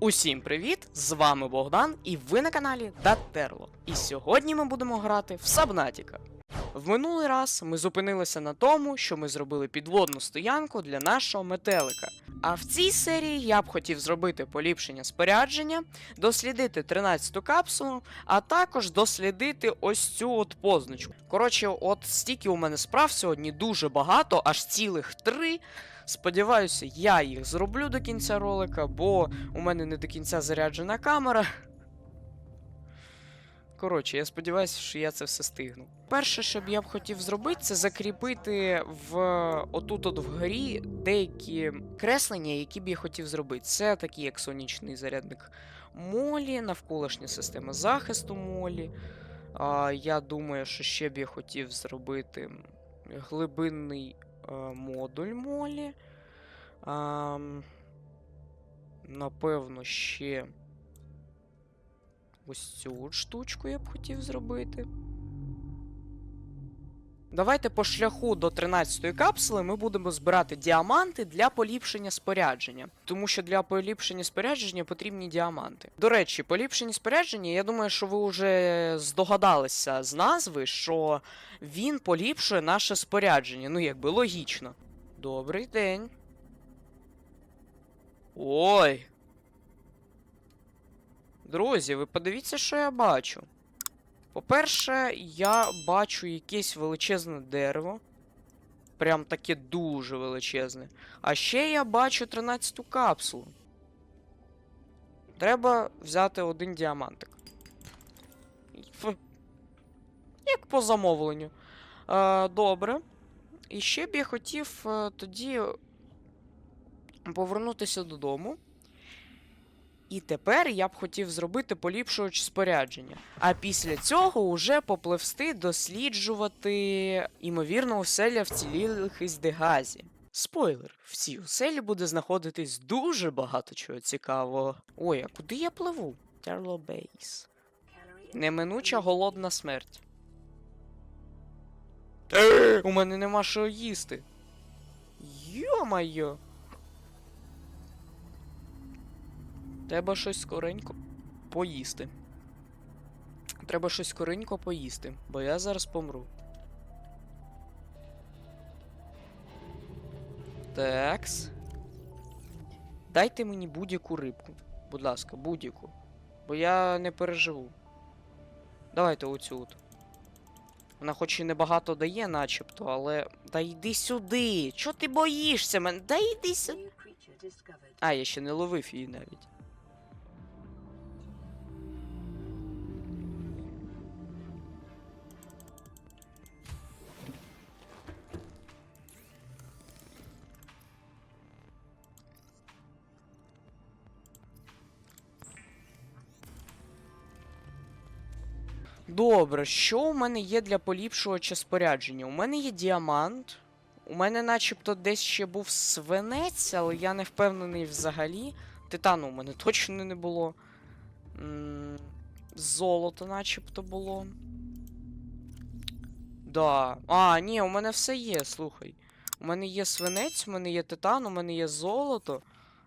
Усім привіт! З вами Богдан, і ви на каналі Датерло. І сьогодні ми будемо грати в Сабнатіка. В минулий раз ми зупинилися на тому, що ми зробили підводну стоянку для нашого метелика. А в цій серії я б хотів зробити поліпшення спорядження, дослідити 13-ту капсулу, а також дослідити ось цю от позначку. Коротше, от стільки у мене справ сьогодні дуже багато, аж цілих три. Сподіваюся, я їх зроблю до кінця ролика, бо у мене не до кінця заряджена камера. Коротше, я сподіваюся, що я це все стигну. Перше, що б я б хотів зробити, це закріпити в отут от вгорі деякі креслення, які б я хотів зробити. Це такі, як сонячний зарядник Молі, навколишня система захисту Молі. А, я думаю, що ще б я хотів зробити глибинний модуль Молі. А, напевно, ще ось цю штучку я б хотів зробити. Давайте по шляху до 13-ї капсули ми будемо збирати діаманти для поліпшення спорядження. Тому що для поліпшення спорядження потрібні діаманти. До речі, поліпшення спорядження, я думаю, що ви вже здогадалися з назви, що він поліпшує наше спорядження. Ну, якби логічно. Добрий день. Ой. Друзі, ви подивіться, що я бачу. По-перше, я бачу якесь величезне дерево. Прям таке дуже величезне. А ще я бачу 13-ту капсулу. Треба взяти один діамантик. Як по замовленню. Е, добре. І ще б я хотів е, тоді повернутися додому. І тепер я б хотів зробити поліпшувач спорядження. А після цього уже попливсти досліджувати імовірно оселя вцілілих із Дегазі. Спойлер, в цій оселі буде знаходитись дуже багато чого цікавого. Ой, а куди я пливу? Терло Бейс. Неминуча голодна смерть. Е, У мене нема що їсти. Йо-майо. Треба щось скоренько поїсти. Треба щось скоренько поїсти, бо я зараз помру. Такс. Дайте мені будь-яку рибку. Будь ласка, будь-яку. Бо я не переживу. Давайте оцю от. Вона хоч і небагато дає, начебто, але. Та йди сюди! Чого ти боїшся мене? Та йди сюди. А, я ще не ловив її навіть. Добре, що у мене є для поліпшувача спорядження? У мене є діамант. У мене начебто десь ще був свинець, але я не впевнений взагалі. Титану у мене точно не було. Золото начебто було. Да. А, ні, у мене все є, слухай. У мене є свинець, у мене є титан, у мене є золото.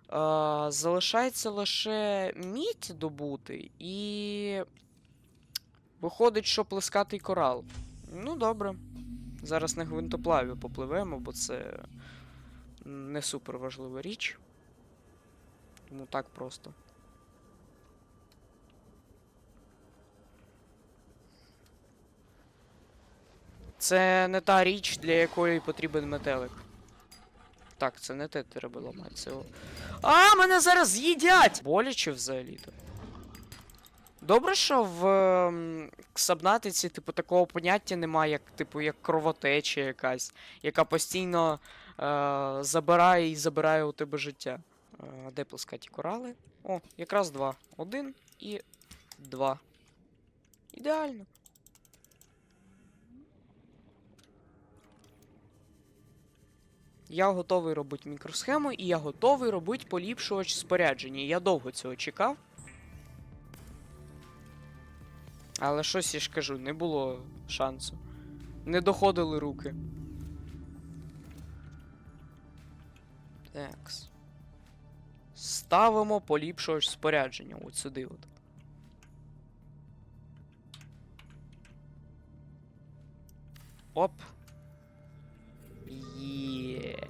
А, залишається лише мідь добути і. Виходить, що плескатий корал. Ну, добре. Зараз на гвинтоплаві попливемо, бо це не супер важлива річ. Тому так просто. Це не та річ, для якої потрібен метелик. Так, це не те треба ламати. Це... А, мене зараз з'їдять! Боляче взагалі-то. Добре, що в ем, Сабнатиці, типу, такого поняття немає, як, типу, як кровотеча якась, яка постійно е, забирає і забирає у тебе життя. Е, де плескаті корали? О, якраз два. Один і два. Ідеально. Я готовий робити мікросхему, і я готовий робити поліпшувач спорядження. Я довго цього чекав. Але щось я ж кажу, не було шансу. Не доходили руки. Такс. ставимо поліпшувач спорядження. От сюди от. Оп. Є.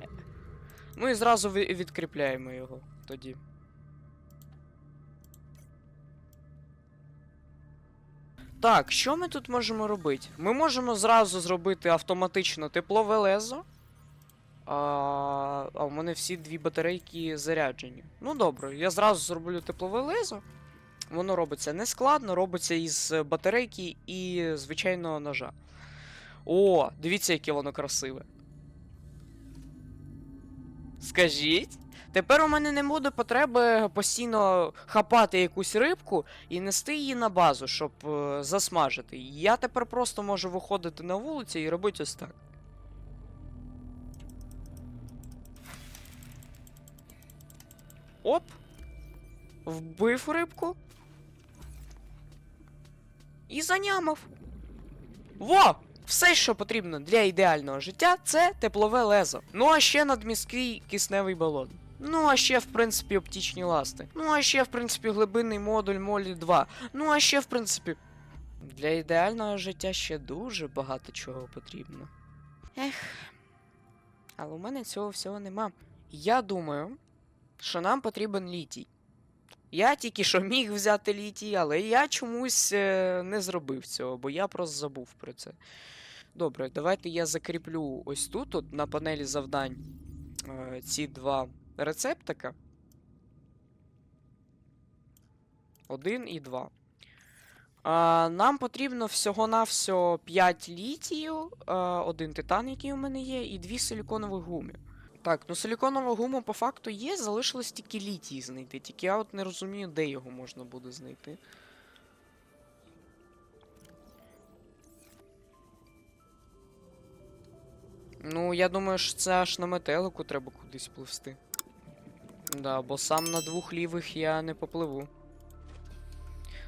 Ну і зразу відкріпляємо його тоді. Так, що ми тут можемо робити? Ми можемо зразу зробити автоматично теплове лезо. А, а в мене всі дві батарейки заряджені. Ну добре, я зразу зроблю теплове лезо. Воно робиться не складно, робиться із батарейки і звичайного ножа. О, дивіться, яке воно красиве. Скажіть? Тепер у мене не буде потреби постійно хапати якусь рибку і нести її на базу, щоб е, засмажити. Я тепер просто можу виходити на вулицю і робити ось так. Оп! Вбив рибку. І занямав. Во! Все, що потрібно для ідеального життя, це теплове лезо. Ну а ще надміський кисневий балон. Ну, а ще, в принципі, оптичні ласти. Ну, а ще, в принципі, глибинний модуль Молі 2. Ну, а ще, в принципі. Для ідеального життя ще дуже багато чого потрібно. Ех. Але у мене цього всього нема. Я думаю, що нам потрібен літій. Я тільки що міг взяти літій, але я чомусь е, не зробив цього, бо я просто забув про це. Добре, давайте я закріплю ось тут, от, на панелі завдань, е, ці два рецептика. Один і два. А, нам потрібно всього-навсього 5 літію, а, один титан, який у мене є, і дві силіконові гуми. Так, ну силіконова гума по факту є, залишилось тільки літій знайти. Тільки я от не розумію, де його можна буде знайти. Ну, я думаю, що це аж на метелику треба кудись пливсти. Да, бо сам на двох лівих я не попливу.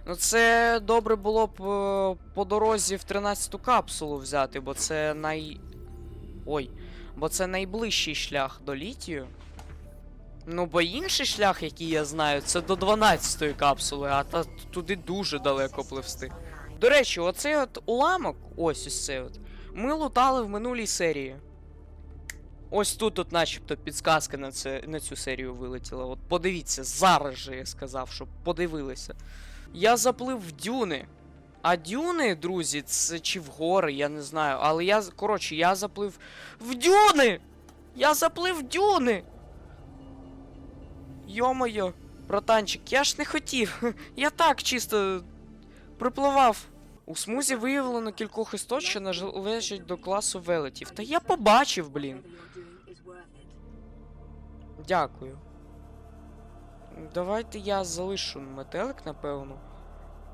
Ну, це добре було б е, по дорозі в 13-ту капсулу взяти, бо це най. Ой. Бо це найближчий шлях до літію. Ну, бо інший шлях, який я знаю, це до 12-ї капсули, а та туди дуже далеко пливсти. До речі, оцей от уламок, ось ось цей от, ми лутали в минулій серії. Ось тут, от начебто, підсказка на, це, на цю серію вилетіла. От подивіться, зараз же я сказав, щоб подивилися. Я заплив в дюни. А дюни, друзі, це чи в гори, я не знаю. Але я. Коротше, я заплив в дюни! Я заплив в дюни! Йо-моє, братанчик, я ж не хотів. Я так чисто припливав. У смузі виявлено кількох істот, що належать до класу велетів. Та я побачив, блін. Дякую. Давайте я залишу метелик, напевно.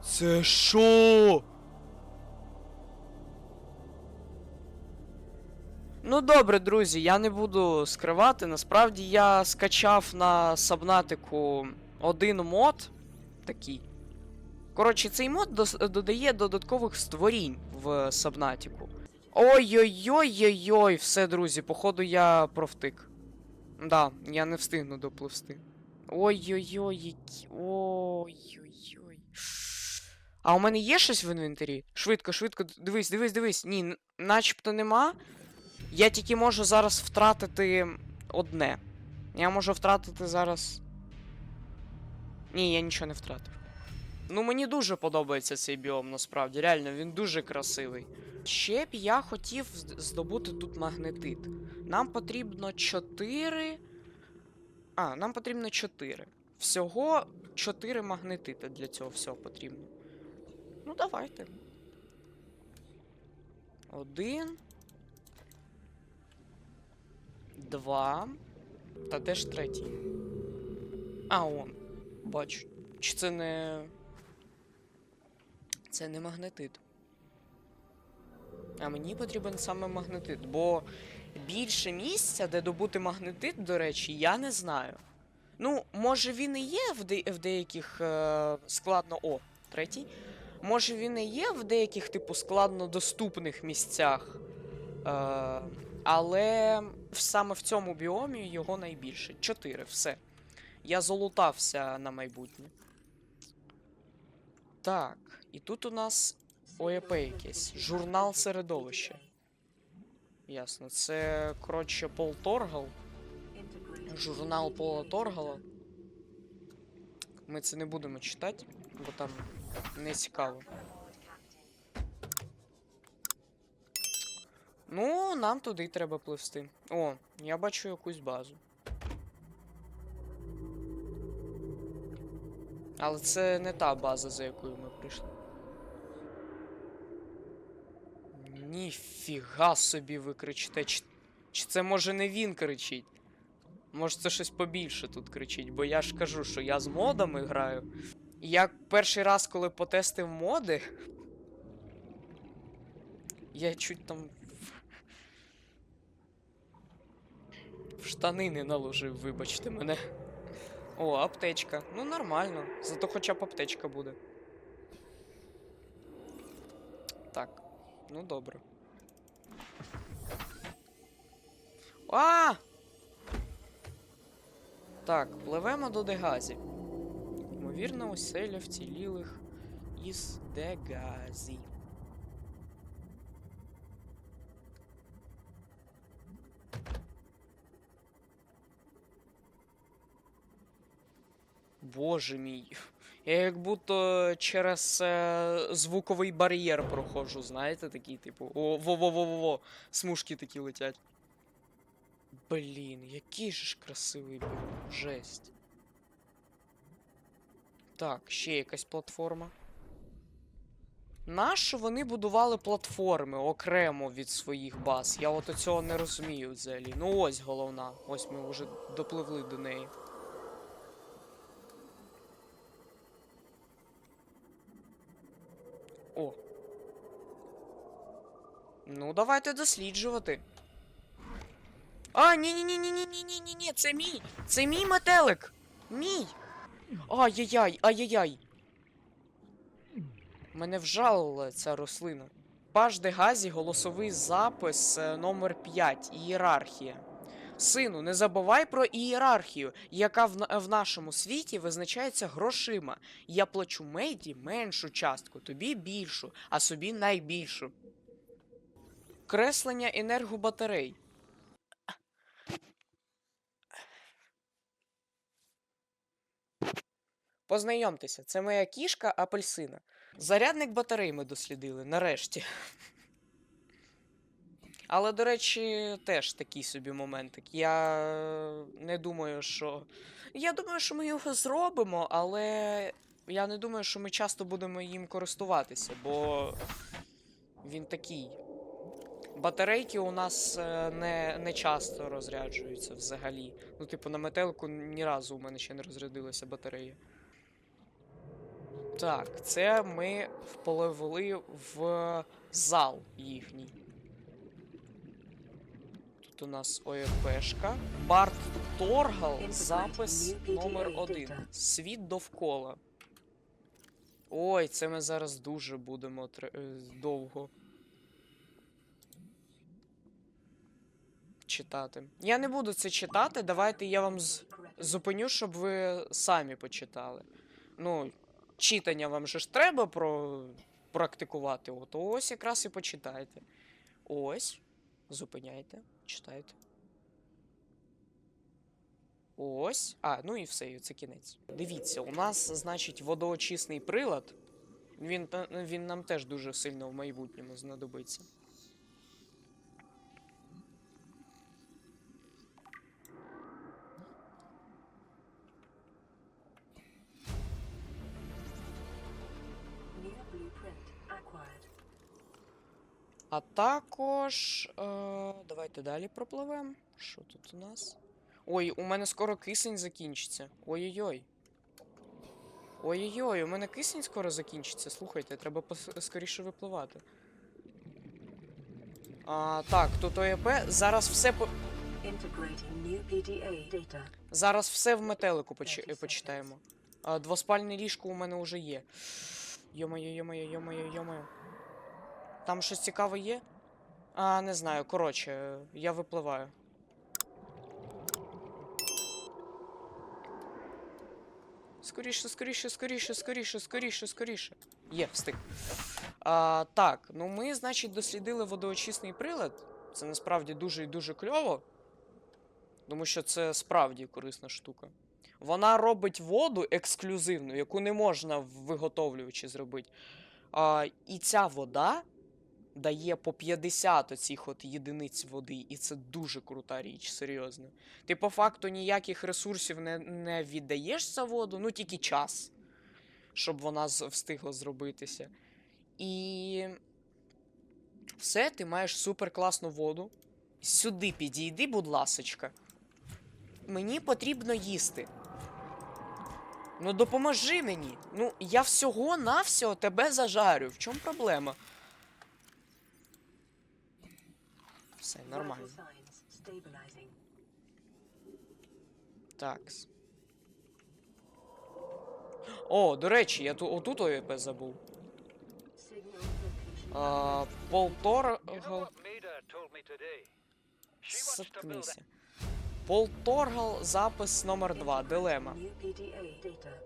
Це що? Ну добре, друзі, я не буду скривати. Насправді я скачав на Сабнатику один мод такий. Коротше, цей мод додає додаткових створінь в Сабнатіку. Ой-ой-ой-ой-ой, все, друзі, походу я провтик. Да, я не встигну допливсти. Ой-ой-ой, які. Ой-ой-ой. А у мене є щось в інвентарі? Швидко, швидко, дивись, дивись, дивись. Ні, начебто нема. Я тільки можу зараз втратити одне. Я можу втратити зараз. Ні, я нічого не втратив. Ну, мені дуже подобається цей біом, насправді. Реально, він дуже красивий. Ще б я хотів здобути тут магнетит. Нам потрібно 4. А, нам потрібно 4. Всього 4 магнетити для цього всього потрібно. Ну, давайте. Один. Два. Та де ж третій? А, он. Бачу. Чи це не. Це не магнетит. А мені потрібен саме магнетит, бо більше місця, де добути магнетит, до речі, я не знаю. Ну, може він і є в, де- в деяких е- складно. О, третій. Може він і є в деяких, типу, складнодоступних місцях. Е- але саме в цьому біомі його найбільше. Чотири, все. Я залутався на майбутнє. Так, і тут у нас ОЕП якесь. Журнал середовища. Ясно, це, коротше, Пол Торгал. Журнал Пола Торгала. Ми це не будемо читати, бо там не цікаво. Ну, нам туди треба пливсти. О, я бачу якусь базу. Але це не та база, за якою ми прийшли. Ніфіга собі ви кричите. Чи, чи це може не він кричить? Може це щось побільше тут кричить, бо я ж кажу, що я з модами граю. І я перший раз, коли потестив моди. Я чуть там. в- штани не наложив, вибачте мене. О, аптечка. Ну нормально. Зато хоча б аптечка буде. Так, ну добре. А! Так, пливемо до Дегазі. Ймовірно, оселя вцілілих із Дегазі. Боже мій. Я як будто через е, звуковий бар'єр проходжу, знаєте, такий, типу. Во-во-во-во-во. Смужки такі летять. Блін, який же ж красивий був. Жесть. Так, ще якась платформа. Нащо вони будували платформи окремо від своїх баз? Я от цього не розумію взагалі. Ну ось головна. Ось ми вже допливли до неї. Ну, давайте досліджувати. А, ні-ні-ні-ні-ні-ні-ні-ні, це мій! Це мій метелик! Мій! Ай-яй-яй, ай-яй-яй! Мене вжалила ця рослина. Паж де Газі, голосовий запис е, номер 5 Ієрархія. Сину, не забувай про ієрархію, яка в, в нашому світі визначається грошима. Я плачу мейді меншу частку, тобі більшу, а собі найбільшу. Креслення енергобатарей. Познайомтеся, це моя кішка апельсина. Зарядник батарей ми дослідили, нарешті. Але, до речі, теж такий собі моментик. Я не думаю, що. Я думаю, що ми його зробимо, але я не думаю, що ми часто будемо їм користуватися, бо він такий. Батарейки у нас е, не, не часто розряджуються взагалі. Ну, типу, на метелику ні разу у мене ще не розрядилася батарея. Так, це ми впливли в зал їхній. Тут у нас ОЕПшка. Барт Торгал, запис номер один. Світ довкола. Ой, це ми зараз дуже будемо е, довго. Читати. Я не буду це читати. Давайте я вам з... зупиню, щоб ви самі почитали. Ну, читання вам же ж треба про... практикувати. От ось якраз і почитайте. Ось. Зупиняйте, читайте. Ось. А, ну і все, це кінець. Дивіться, у нас, значить, водоочисний прилад. Він, він нам теж дуже сильно в майбутньому знадобиться. А також. Е, давайте далі пропливемо. Що тут у нас? Ой, у мене скоро кисень закінчиться. Ой-ой-ой. Ой-ой-ой, у мене кисень скоро закінчиться. Слухайте, треба скоріше випливати. А, так, тут ОЄП. Зараз все по. Зараз все в метелику поч... почитаємо. А, двоспальне ліжко у мене вже є. Йо-моє, йо-моє, йо-моє, йо-моє. Там щось цікаве є? А, не знаю. Коротше, я випливаю. Скоріше, скоріше, скоріше, скоріше, скоріше, скоріше. Є, встиг. А, так, ну ми, значить, дослідили водоочисний прилад. Це насправді дуже і дуже кльово. Тому що це справді корисна штука. Вона робить воду ексклюзивну, яку не можна в виготовлювачі зробити. А, і ця вода дає по 50 оцих от єдиниць води, і це дуже крута річ, серйозно. Ти по факту ніяких ресурсів не, не віддаєш за воду, ну тільки час, щоб вона встигла зробитися. І все, ти маєш супер класну воду. Сюди підійди, будь ласочка. Мені потрібно їсти. Ну допоможи мені. Ну, я всього навсього тебе зажарю. В чому проблема? все нормально. Такс. О, до речі, я ту отут ОЄП забув. А, полтора. Соткнися. Полторгал, запис номер 2 Дилема.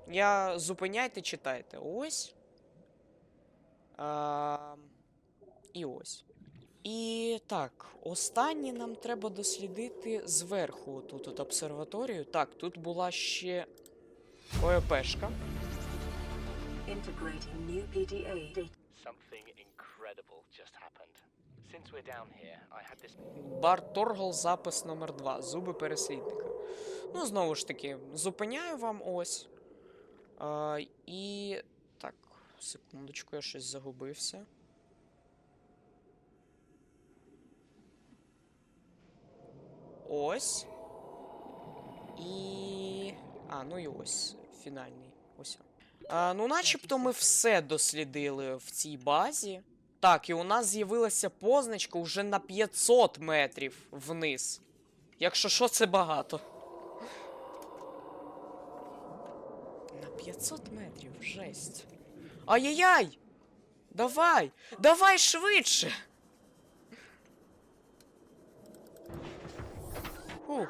Я зупиняйте, читайте. Ось. А, І ось. І так, останнє нам треба дослідити зверху тут от обсерваторію. Так, тут була ще ОЕПшка. Integrating new PDA data. Something incredible just happened. Since we're down here, I had this Бар Торгал, запис номер 2. Зуби переслідника. Ну, знову ж таки, зупиняю вам ось. А, і. Так, секундочку, я щось загубився. Ось. І. А, ну і ось. Фінальний. Ось. А, ну, начебто ми все дослідили в цій базі. Так, і у нас з'явилася позначка уже на 500 метрів вниз. Якщо що, це багато. На 500 метрів, жесть. Ай-яй-яй! Давай! Давай швидше! Report,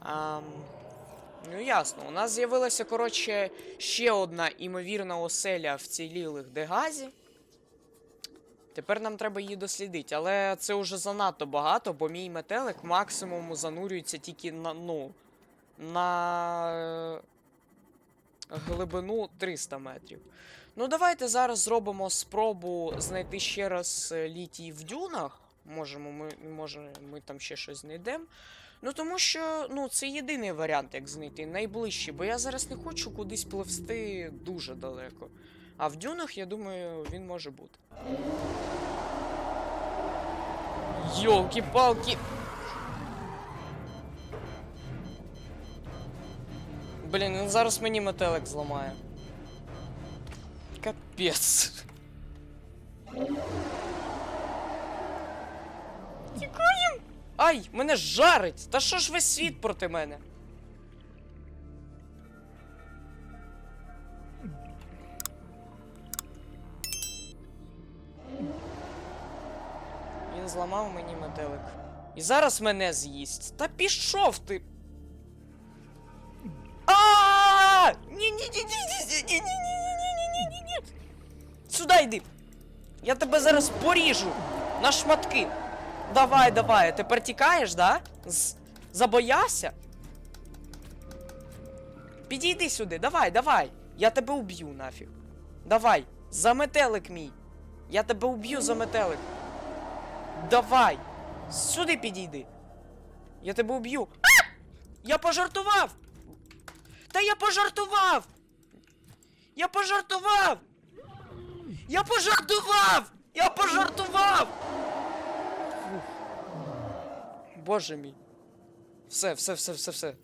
Ам, ну ясно, у нас з'явилася, коротше, ще одна імовірна оселя вцілілих Дегазі. Тепер нам треба її дослідити, але це вже занадто багато, бо мій метелик максимум занурюється тільки на, ну, на глибину 300 метрів. Ну, давайте зараз зробимо спробу знайти ще раз е, літій в дюнах. Можемо, ми, може, ми там ще щось знайдемо. Ну тому що ну, це єдиний варіант, як знайти найближчий, бо я зараз не хочу кудись пливсти дуже далеко. А в дюнах, я думаю, він може бути. Йолки-палки! Блін, він зараз мені метелик зламає. Капець. Тікаєм! Ай, мене жарить! Та що ж весь світ проти мене? Він зламав мені метелик. І зараз мене з'їсть. Та пішов ти. Сюди йди. Я тебе зараз поріжу на шматки. Давай, давай, тепер тікаєш, да? З... Забоявся? Підійди сюди, давай, давай. Я тебе уб'ю нафіг. Давай, за метелик мій. Я тебе уб'ю за метелик. Давай. Сюди підійди. Я тебе уб'ю. Я пожартував! Та я пожартував! Я пожартував! Я пожартував! Я пожартував! Боже мій. Все, все, все, все, все.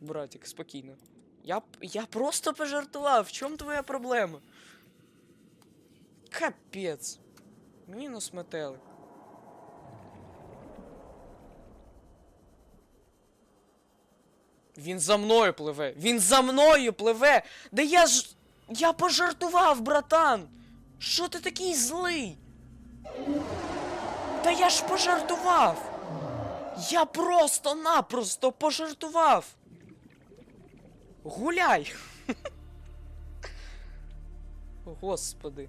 Братик, спокійно. Я, я просто пожартував. В чому твоя проблема? Капець. Мінус метелик. Він за мною пливе. Він за мною пливе. Да я ж. Я пожартував, братан. Що ти такий злий? Та я ж пожартував! Я просто-напросто пожартував! Гуляй! Господи.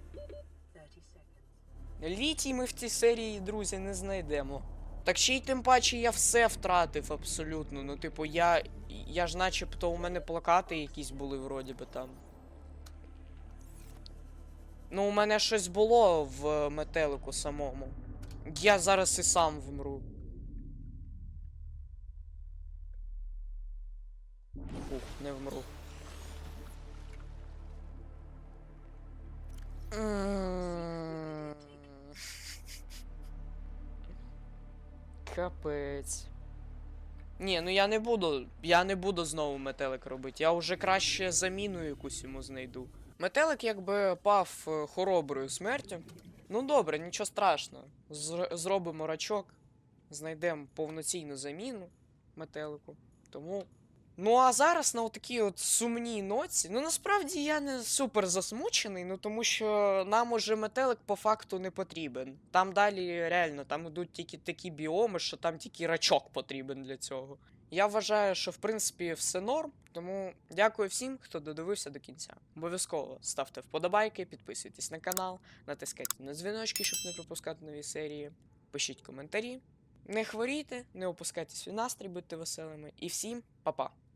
Літій ми в цій серії, друзі, не знайдемо. Так ще й тим паче я все втратив абсолютно. Ну, типу, я. Я ж начебто у мене плакати якісь були вроді би там. Ну, у мене щось було в метелику самому. Я зараз і сам вмру. Ух, не вмру. Капець. Ні, ну я не буду. Я не буду знову метелик робити. Я вже краще заміну якусь йому знайду. Метелик якби пав е, хороброю смертю. Ну добре, нічого страшного. Зр- зробимо рачок, знайдемо повноцінну заміну метелику. Тому. Ну а зараз на такій от сумній ноці. Ну насправді я не супер засмучений, ну тому що нам уже метелик по факту не потрібен. Там далі реально там ідуть тільки такі біоми, що там тільки рачок потрібен для цього. Я вважаю, що в принципі все норм, тому дякую всім, хто додивився до кінця. Обов'язково ставте вподобайки, підписуйтесь на канал, натискайте на дзвіночки, щоб не пропускати нові серії. Пишіть коментарі. Не хворійте, не опускайте свій настрій, будьте веселими. І всім па-па!